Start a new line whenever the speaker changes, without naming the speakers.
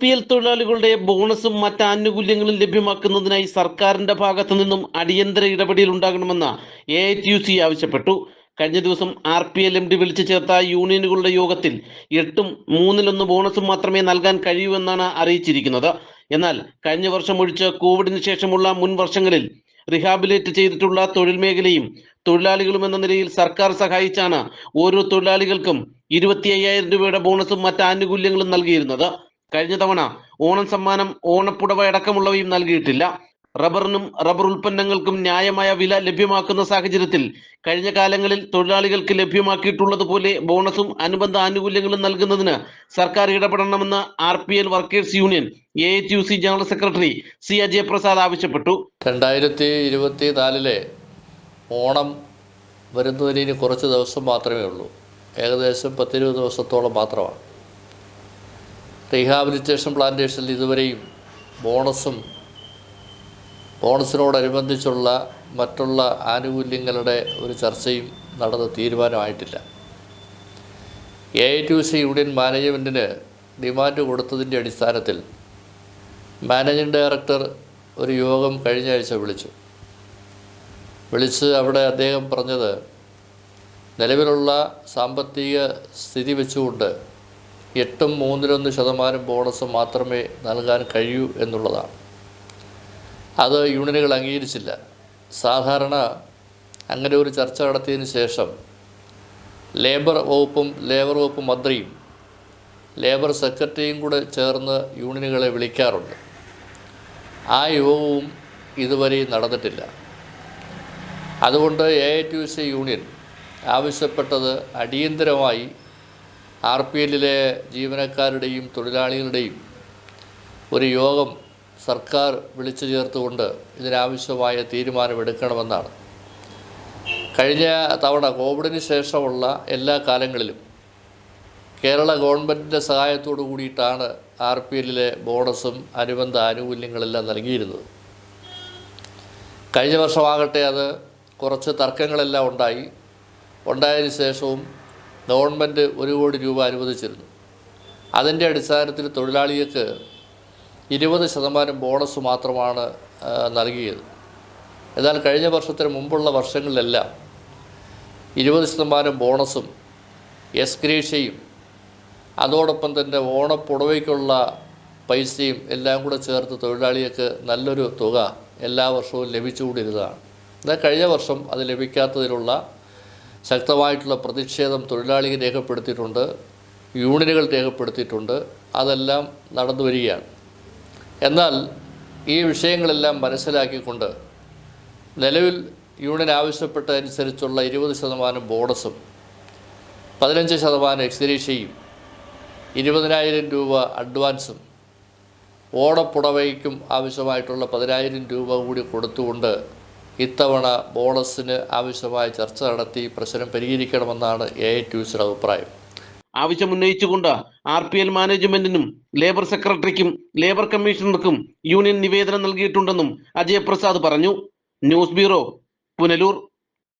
P L തൊഴിലാളികളുടെ ബോണസും മറ്റ് ആനുകൂല്യങ്ങളും ലഭ്യമാക്കുന്നതിനായി സർക്കാരിന്റെ ഭാഗത്തു നിന്നും അടിയന്തര ഇടപെടൽ ഉണ്ടാകണമെന്ന് A I T U C ആവശ്യപ്പെട്ടു. കഴിഞ്ഞ ദിവസം R P L M D വിളിച്ചു ചേർത്ത യൂണിയനുകളുടെ യോഗത്തിൽ എട്ടും മൂന്നിലൊന്ന് ബോണസും മാത്രമേ നൽകാൻ കഴിയൂ എന്നാണ് അറിയിച്ചിരിക്കുന്നത്. എന്നാൽ കഴിഞ്ഞ വർഷം ഒഴിച്ച് കോവിഡിന് ശേഷമുള്ള മുൻ വർഷങ്ങളിൽ റിഹാബിലേറ്റ് ചെയ്തിട്ടുള്ള തൊഴിൽ മേഖലയും തൊഴിലാളികളും എന്ന നിലയിൽ സർക്കാർ സഹായിച്ചാണ് ഓരോ തൊഴിലാളികൾക്കും ഇരുപത്തി അയ്യായിരം രൂപയുടെ ബോണസും മറ്റ് ആനുകൂല്യങ്ങളും നൽകിയിരുന്നത്. കഴിഞ്ഞ തവണ ഓണം സമ്മാനം ഓണപ്പുടവ അടക്കമുള്ളവയും നൽകിയിട്ടില്ല. റബ്ബറിനും റബ്ബർ ഉൽപ്പന്നങ്ങൾക്കും ന്യായമായ വില ലഭ്യമാക്കുന്ന സാഹചര്യത്തിൽ കഴിഞ്ഞ കാലങ്ങളിൽ തൊഴിലാളികൾക്ക് ലഭ്യമാക്കിയിട്ടുള്ളതുപോലെ ബോണസും അനുബന്ധ ആനുകൂല്യങ്ങളും നൽകുന്നതിന് സർക്കാർ ഇടപെടണമെന്ന് R P L workers union A U C general secretary C Ajay Prasad ആവശ്യപ്പെട്ടു.
രണ്ടായിരത്തി ഇരുപത്തി നാലിലെ ഓണം വരുന്നതിന് കുറച്ച് ദിവസം മാത്രമേ ഉള്ളൂ. ഏകദേശം പത്തിരുപത് ദിവസത്തോളം മാത്രമാണ്. റീഹാബിലിറ്റേഷൻ പ്ലാന്റേഷനിൽ ഇതുവരെയും ബോണസും ബോണസിനോടനുബന്ധിച്ചുള്ള മറ്റുള്ള ആനുകൂല്യങ്ങളുടെ ഒരു ചർച്ചയും നടന്ന് തീരുമാനമായിട്ടില്ല. A I T C union മാനേജ്മെന്റിന് ഡിമാൻഡ് കൊടുത്തതിന്റെ അടിസ്ഥാനത്തിൽ മാനേജിംഗ് ഡയറക്ടർ ഒരു യോഗം കഴിഞ്ഞ ആഴ്ച വിളിച്ചു. വിളിച്ച് അവിടെ അദ്ദേഹം പറഞ്ഞത് നിലവിലുള്ള സാമ്പത്തിക സ്ഥിതി വെച്ചുകൊണ്ട് എട്ടും മൂന്നിലൊന്ന് ശതമാനം ബോണസ് മാത്രമേ നൽകാൻ കഴിയൂ എന്നുള്ളതാണ്. അത് യൂണിയനുകൾ അംഗീകരിച്ചില്ല. സാധാരണ അങ്ങനെ ഒരു ചർച്ച നടത്തിയതിന് ശേഷം ലേബർ വകുപ്പും ലേബർ വകുപ്പ് മന്ത്രിയും ലേബർ സെക്രട്ടറിയും കൂടെ ചേർന്ന് യൂണിയനുകളെ വിളിക്കാറുണ്ട്. ആ യോഗവും ഇതുവരെ നടന്നിട്ടില്ല. അതുകൊണ്ട് A I T U C union ആവശ്യപ്പെട്ടത് അടിയന്തരമായി ആർ പി എല്ലിലെ ജീവനക്കാരുടെയും തൊഴിലാളികളുടെയും ഒരു യോഗം സർക്കാർ വിളിച്ചു ചേർത്തുകൊണ്ട് ഇതിനാവശ്യമായ തീരുമാനമെടുക്കണമെന്നാണ്. കഴിഞ്ഞ തവണ കോവിഡിന് ശേഷമുള്ള എല്ലാ കാലങ്ങളിലും കേരള ഗവൺമെന്റിന്റെ സഹായത്തോടു കൂടിയിട്ടാണ് ആർ പി എല്ലിലെ ബോണസും അനുബന്ധ ആനുകൂല്യങ്ങളെല്ലാം നൽകിയിരുന്നത്. കഴിഞ്ഞ വർഷമാകട്ടെ അത് കുറച്ച് തർക്കങ്ങളെല്ലാം ഉണ്ടായി. ഉണ്ടായതിനു ശേഷവും ഗവൺമെന്റ് ഒരു കോടി രൂപ അനുവദിച്ചിരുന്നു. അതിന്റെ അടിസ്ഥാനത്തിൽ തൊഴിലാളികൾക്ക് ഇരുപത് ശതമാനം ബോണസ് മാത്രമാണ് നൽകിയത്. എന്നാൽ കഴിഞ്ഞ വർഷത്തിന് മുമ്പുള്ള വർഷങ്ങളിലെല്ലാം ഇരുപത് ശതമാനം ബോണസും എസ്ക്രീഷയും അതോടൊപ്പം തന്നെ ഓണപ്പുടവയ്ക്കുള്ള പൈസയും എല്ലാം കൂടെ ചേർത്ത് തൊഴിലാളികൾക്ക് നല്ലൊരു തുക എല്ലാ വർഷവും ലഭിച്ചുകൊണ്ടിരുന്നതാണ് എന്നാൽ കഴിഞ്ഞ വർഷം അത് ലഭിക്കാത്തതിലുള്ള ശക്തമായിട്ടുള്ള പ്രതിഷേധം തൊഴിലാളികൾ രേഖപ്പെടുത്തിയിട്ടുണ്ട് യൂണിയനുകൾ രേഖപ്പെടുത്തിയിട്ടുണ്ട് അതെല്ലാം നടന്നു വരികയാണ്. എന്നാൽ ഈ വിഷയങ്ങളെല്ലാം മനസ്സിലാക്കിക്കൊണ്ട് നിലവിൽ യൂണിയൻ ആവശ്യപ്പെട്ടതനുസരിച്ചുള്ള ഇരുപത് ശതമാനം ബോണസും പതിനഞ്ച് ശതമാനം എക്സ്ഗ്രേഷ്യയും ഇരുപതിനായിരം രൂപ അഡ്വാൻസും ഓണപ്പുടവയ്ക്കും ആവശ്യമായിട്ടുള്ള പതിനായിരം രൂപ കൂടി കൊടുത്തുകൊണ്ട് ഇത്തവണ ബോണസിന് ആവശ്യമായ ചർച്ച നടത്തി പ്രശ്നം പരിഹരിക്കണമെന്നാണ് എ ഐ ട്യൂസിന്റെ അഭിപ്രായം.
ആവശ്യമുന്നയിച്ചുകൊണ്ട് ആർ പി എൽ മാനേജ്മെന്റിനും ലേബർ സെക്രട്ടറിക്കും ലേബർ കമ്മീഷണർക്കും യൂണിയൻ നിവേദനം നൽകിയിട്ടുണ്ടെന്നും അജയ് പ്രസാദ് പറഞ്ഞു. News bureau Punalur.